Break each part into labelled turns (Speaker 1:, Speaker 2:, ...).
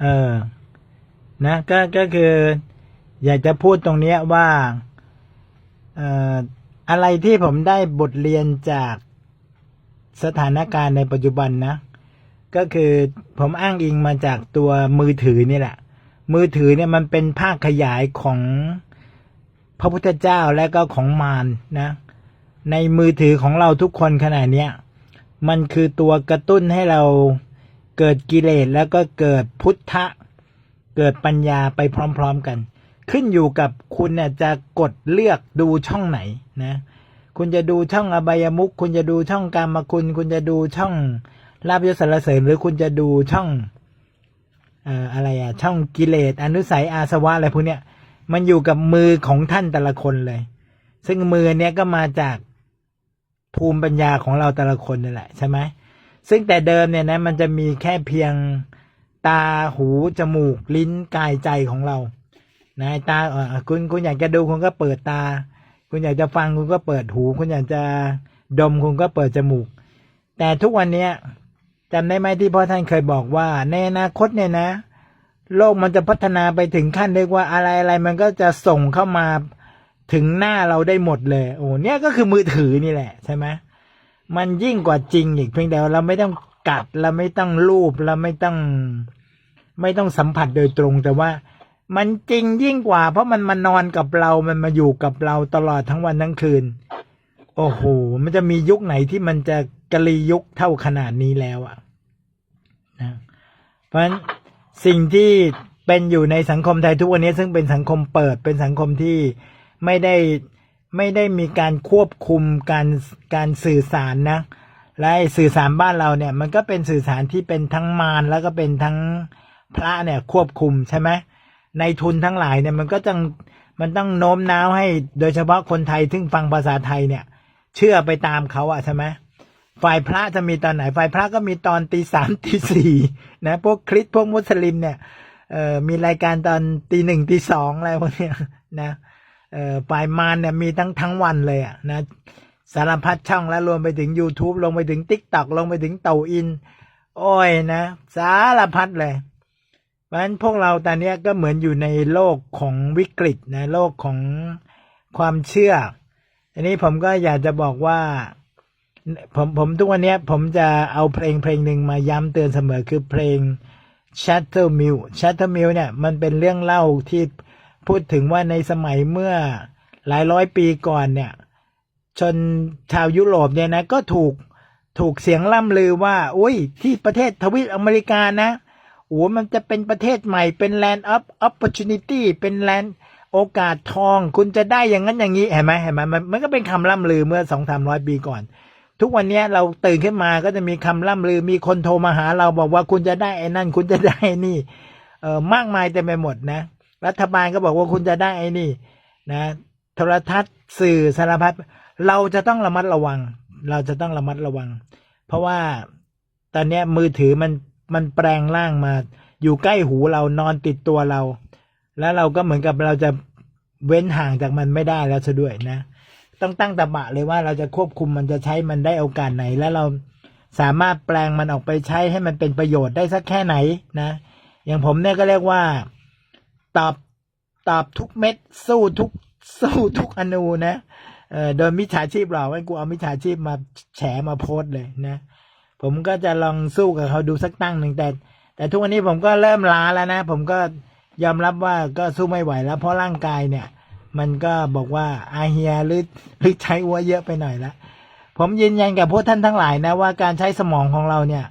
Speaker 1: เออ นะก็ก็คือ อยากจะพูดตรงเนี้ยว่าเอ่ออะไรที่ผมได้บทเรียนจากสถานการณ์ในปัจจุบันนะ ก็คือผมอ้างอิงมาจากตัวมือถือนี่แหละ มือถือเนี่ยมันเป็นภาคขยายของพระพุทธเจ้าและก็ของมารนะ ในมือถือของเราทุกคนขณะเนี้ย มันคือตัวกระตุ้นให้เรา เกิดกิเลสแล้วก็เกิดพุทธะ เกิดปัญญาไปพร้อม ๆกัน ขึ้นอยู่กับคุณเนี่ยจะกดเลือกดูช่องไหนนะ คุณจะดูช่องอบายมุขคุณจะดูช่องกามคุณ คุณจะดูช่องลาบยศสารเสริญหรือคุณจะดูช่องเอ่ออะไรอะช่องกิเลสอนุสัยอาสวะอะไรพวกเนี้ยมันอยู่กับมือของท่านแต่ละคนเลย ซึ่งมือเนี้ยก็มาจากภูมิปัญญาของเราแต่ละคนนี่นแหละใช่ไหม ซึ่งแต่เดิมเนี่ยนะมันจะมีแค่เพียงตาหูจมูกลิ้นกายใจของเรานะตาเออคุณคุณอยากจะดูคุณก็เปิดตา คุณอยากจะฟังคุณก็เปิดหู คุณอยากจะดมคุณก็เปิดจมูก แต่ทุกวันเนี้ยจำได้ไหมที่พ่อท่านเคยบอกว่า ในอนาคตเนี่ยนะ โลกมันจะพัฒนาไปถึงขั้นเรียกว่าอะไรอะไรมันก็จะส่งเข้ามาถึงหน้าเราได้หมดเลย โอ้เนี่ยก็คือมือถือนี่แหละใช่ไหม มันยิ่งกว่าจริงอีกเพียงแต่ว่าเราไม่ต้องกัดเราไม่ต้องรูปเราไม่ต้อง ไม่ต้องสัมผัสโดยตรง แต่ว่ามันจริงยิ่งกว่า เพราะมันมานอนกับเรา มันมาอยู่กับเราตลอดทั้งวันทั้งคืน โอ้โห มันจะมียุคไหนที่มันจะกะลียุคเท่าขนาดนี้แล้วอะนะเพราะฉะนั้นสิ่งที่เป็นอยู่ในสังคมไทยทุกวันนี้ ซึ่งเป็นสังคมเปิดเป็นสังคมที่ไม่ได้ ไม่ได้มีการควบคุมการการสื่อสารนะ และสื่อสารบ้านเราเนี่ยมันก็เป็นสื่อสารที่เป็นทั้งมารแล้วก็เป็นทั้งพระเนี่ยควบคุมใช่ไหมในทุนทั้งหลายเนี่ยมันก็ต้องมันต้องโน้มน้าวให้โดยเฉพาะคนไทยที่ฟังภาษาไทยเนี่ย เชื่อไปตามเขาอะใช่ไหมฝ่ายพระจะมีตอนไหนฝ่ายพระก็มีตอนตีสามตีสี่นะพวกคริสพวกมุสลิมเนี่ยเอ่อมีรายการตอนตีหนึ่งตีสองอะไรพวกเนี้ยนะ เอ่อฝ่ายมารเนี่ยมีทั้งทั้งวันเลยอะนะสารพัดช่องแล้วรวมไปถึง YouTube ลงไปถึง t ิ k t o k ลงไปถึงเต่าอิน โอ้ยนะ สารพัดเลยเพราะฉะนั้นพวกเราตอนนี้ก็เหมือนอยู่ในโลกของวิกฤตนะโลกของความเชื่ออันนี้ผมก็อยากจะบอกว่า ผมผมทุกวันนี้ผมจะเอาเพลงเพลงหนึ่งมาย้ำเตือนเสมอคือเพลง Shatter Mill Shatter Mill เนี่ยมันเป็นเรื่องเล่าที่ พูดถึงว่าในสมัยเมื่อหลายร้อยปีก่อนเนี่ย ชนชาวยุโรปเนี่ยนะก็ถูกถูกเสียงล่ำลือว่าอุ้ยที่ประเทศทวีปอเมริกานะโอ้มันจะเป็นประเทศใหม่เป็น land of opportunity เป็น land โอกาสทองคุณจะได้อย่างนั้นอย่างนี้เห็นไหมเห็นไหมมันมันก็เป็นคำล่ำลือเมื่อสองสามร้อยปีก่อน ทุกวันนี้เราตื่นขึ้นมาก็จะมีคำล่ำลือมีคนโทรมาหาเราบอกว่าคุณจะได้ไอ้นั่น คุณจะได้นี่เออมากมายเต็มไปหมดนะ รัฐบาลก็บอกว่าคุณจะได้ไอ้นี่นะโทรทัศน์สื่อสารพัดเราจะต้องระมัดระวัง เราจะต้องระมัดระวัง เพราะว่าตอนนี้มือถือมันมันแปลงร่างมา อยู่ใกล้หูเรานอนติดตัวเรา แล้วเราก็เหมือนกับเราจะเว้นห่างจากมันไม่ได้แล้วซะด้วยนะ ต้องตั้งตะบะเลยว่าเราจะควบคุมมันจะใช้มันได้โอกาสไหน แล้วเราสามารถแปลงมันออกไปใช้ให้มันเป็นประโยชน์ได้สักแค่ไหนนะ อย่างผมเนี่ยก็เรียกว่า ตอบตอบทุกเม็ด สู้ทุกสู้ทุกอนูนะเอ่อโดยมิจฉาชีพเราให้กูเอามิจฉาชีพมาแฉมาโพสเลยนะ ผมก็จะลองสู้กับเขาดูสักตั้งหนึ่งแต่ แต่ทุกวันนี้ผมก็เริ่มล้าแล้วนะ ผมก็ยอมรับว่าก็สู้ไม่ไหวแล้ว เพราะร่างกายเนี่ย มันก็บอกว่าอาเฮียหรือหรือใช้อัวเยอะไปหน่อยละผมยืนยันกับพวกท่านทั้งหลายนะว่าการใช้สมองของเราเนี่ย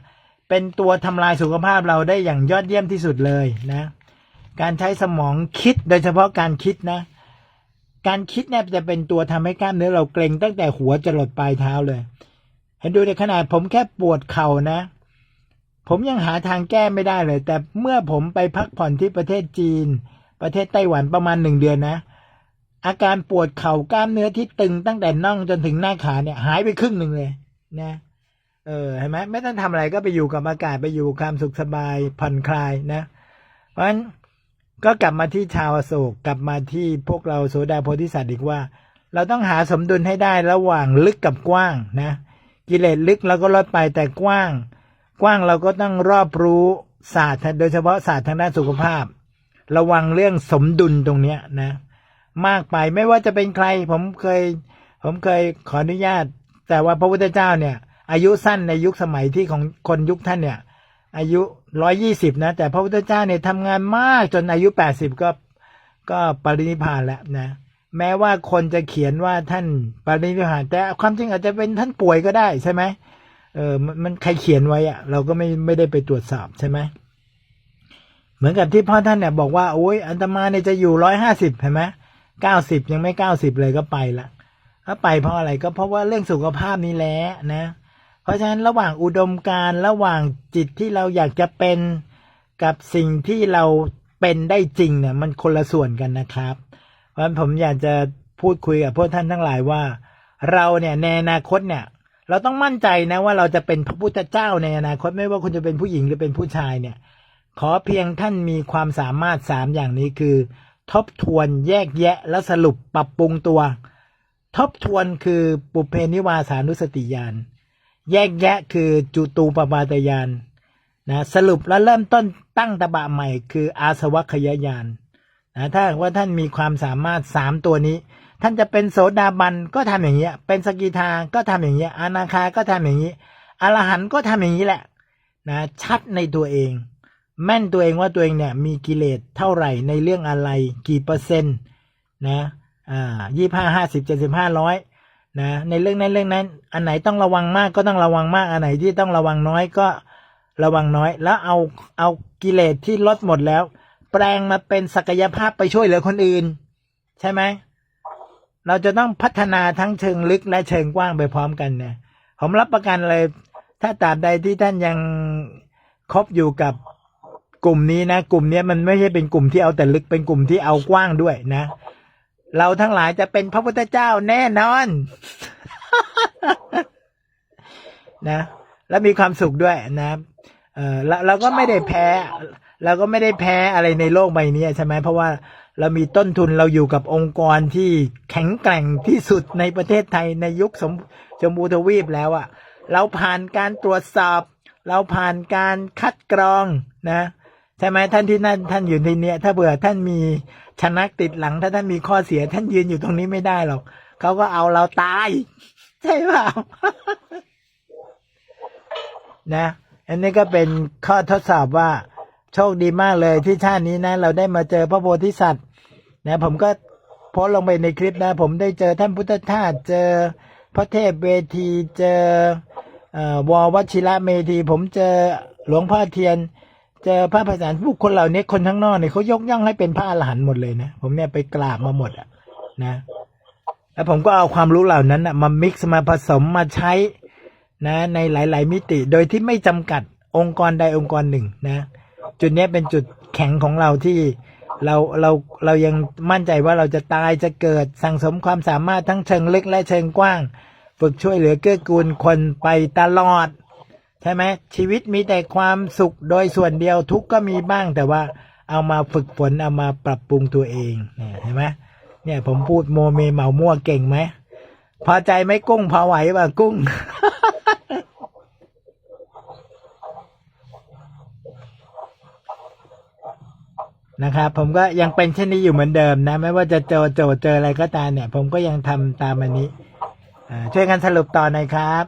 Speaker 1: เป็นตัวทำลายสุขภาพเราได้อย่างยอดเยี่ยมที่สุดเลยนะ การใช้สมองคิดโดยเฉพาะการคิดนะ การคิดเนี่ยจะเป็นตัวทำให้กล้ามเนื้อเราเกร็งตั้งแต่หัวจรดปลายเท้าเลย เห็นดูในขนาดผมแค่ปวดเข่านะ ผมยังหาทางแก้ไม่ได้เลย แต่เมื่อผมไปพักผ่อนที่ประเทศจีน ประเทศไต้หวันประมาณหนึ่งเดือนนะ อาการปวดเข่ากล้ามเนื้อที่ตึงตั้งแต่น่องจนถึงหน้าขาเนี่ย หายไปครึ่งหนึ่งเลย นะเออเห็นไหมไม่ต้องทำอะไรก็ไปอยู่กับอากาศไปอยู่ความสุขสบายผ่อนคลายนะ เพราะฉะนั้น ก็กลับมาที่ชาวโศกกลับมาที่พวกเราโสดาโพธิสัตว์อีกว่า เราต้องหาสมดุลให้ได้ระหว่างลึกกับกว้างนะ กิเลสลึกเราก็ลดไปแต่กว้าง กว้างเราก็ต้องรอบรู้ศาสตร์โดยเฉพาะศาสตร์ทางด้านสุขภาพ ระวังเรื่องสมดุลตรงเนี้ยนะ มากไปไม่ว่าจะเป็นใคร ผมเคย ผมเคยขออนุญาต แต่ว่าพระพุทธเจ้าเนี่ย อายุสั้นในยุคสมัยที่ของคนยุคท่านเนี่ย อายุ ร้อยี่สิบนะ แต่พระพุทธเจ้าเนี่ยทำงานมากจนอายุแปดสิบก็ก็ปรินิพพานแล้วนะ แม้ว่าคนจะเขียนว่าท่านปรินิพพานแต่ความจริงอาจจะเป็นท่านป่วยก็ได้ใช่ไหมเออมันใครเขียนไว้อะเราก็ไม่ไม่ได้ไปตรวจสอบใช่ไหมเหมือนกับที่พ่อท่านเนี่ยบอกว่าโอ้ยอันตมาเนี่ยจะอยู่ร้อยห้าสิบเห็นไหมเก้าสิบยังไม่เก้าสิบเลยก็ไปละถ้าไปเพราะอะไรก็เพราะว่าเรื่องสุขภาพนี่แหละนะเราะฉะนั้นระหว่างอุดมการณ์ระหว่างจิตที่เราอยากจะเป็นกับสิ่งที่เราเป็นได้จริงเนี่ย มันคนละส่วนกันนะครับ เพราะฉะนั้นผมอยากจะพูดคุยกับพวกท่านทั้งหลายว่า เราเนี่ยในอนาคตเนี่ย เราต้องมั่นใจนะว่าเราจะเป็นพระพุทธเจ้าในอนาคตไม่ว่าคุณจะเป็นผู้หญิงหรือเป็นผู้ชายเนี่ย ขอเพียงท่านมีความสามารถสามอย่างนี้คือ ทบทวนแยกแยะและสรุปปรับปรุงตัว ทบทวนคือปุเพนิวาสานุสติญาณ แยกแยะคือจุตูปปาตยานนะสรุปแล้วเริ่มต้นตั้งตบะใหม่คืออาสวัคยายานนะถ้าว่าท่านมีความสามารถสามตัวนี้ ท่านจะเป็นโสดาบันก็ทำอย่างเงี้ย เป็นสกิทาก็ทำอย่างเงี้ยอนาคาก็ทำอย่างนี้อรหันก็ทำอย่างนี้แหละนะชัดในตัวเอง แม่นตัวเองว่าตัวเองเนี่ยมีกิเลสเท่าไหร่ในเรื่องอะไร กี่เปอร์เซ็นต์นะอ่ายี่ห้าห้าสิบเจ็ดสิบห้าร้อย นะในเรื่องนั้นเรื่องนั้น อันไหนต้องระวังมากก็ต้องระวังมาก อันไหนที่ต้องระวังน้อยก็ระวังน้อย แล้วเอาเอากิเลสที่ลดหมดแล้ว แปลงมาเป็นศักยภาพไปช่วยเหลือคนอื่น ใช่ไหมเราจะต้องพัฒนาทั้งเชิงลึกและเชิงกว้างไปพร้อมกันเนี่ยผมรับประกันเลย ถ้าตราบใดที่ท่านยังคบอยู่กับกลุ่มนี้นะ กลุ่มนี้มันไม่ใช่เป็นกลุ่มที่เอาแต่ลึกเป็นกลุ่มที่เอากว้างด้วยนะ เราทั้งหลายจะเป็นพระพุทธเจ้าแน่นอน นะ แล้วมีความสุขด้วยนะเออเราเราก็ไม่ได้แพ้เราก็ไม่ได้แพ้อะไรในโลกใบนี้ใช่ไหมเพราะว่าเรามีต้นทุนเราอยู่กับองค์กรที่แข็งแกร่งที่สุดในประเทศไทยในยุคสมชมพูทวีปแล้วอะ่ะ เราผ่านการตรวจสอบ เราผ่านการคัดกรองนะ ใช่ไหมท่านที่นั่นท่านอยู่ที่เนี้ยถ้าเบื่อท่านมีชนักติดหลัง ถ้าท่านมีข้อเสีย ท่านยืนอยู่ตรงนี้ไม่ได้หรอกเขาก็เอาเราตาย ใช่เปล่านะ อันนี้ก็เป็นข้อทดสอบว่า โชคดีมากเลยที่ชาตินี้นะ เราได้มาเจอพระโพธิสัตว์ นะ ผมก็โพสลงไปในคลิปนะ ผมได้เจอท่านพุทธทาสเจอพระเทพเวทีเจอเอ่อววชิระเมธี ผมเจอหลวงพ่อเทียน เจอพระประสานผู้คนเหล่านี้คนทั้งนอกเนี่ยเขายกย่องให้เป็นพระอรหันต์หมดเลยนะผมเนี่ยไปกราบมาหมดอะนะแล้วผมก็เอาความรู้เหล่านั้นอะมามิกซ์มาผสมมาใช้นะ ในหลาย ๆ มิติ โดยที่ไม่จำกัดองค์กรใดองค์กรหนึ่งนะ จุดเนี้ยเป็นจุดแข็งของเราที่เราเราเรายังมั่นใจว่าเราจะตายจะเกิดสั่งสมความสามารถทั้งเชิงลึกและเชิงกว้าง ฝึกช่วยเหลือเกื้อกูลคนไปตลอด ใช่ไหมชีวิตมีแต่ความสุขโดยส่วนเดียวทุกก็มีบ้างแต่ว่าเอามาฝึกฝนเอามาปรับปรุงตัวเองเนี่ยเห็นไหมเนี่ยผมพูดโมเมเหมามั่วเก่งไหมพอใจไหมกุ้งพอไหวป่ะกุ้ง นะครับผมก็ยังเป็นเช่นนี้อยู่เหมือนเดิมนะ ไม่ว่าจะเจอโจเจออะไรก็ตามเนี่ย ผมก็ยังทำตามอันนี้ช่วยกันสรุปต่อหน่อยครับ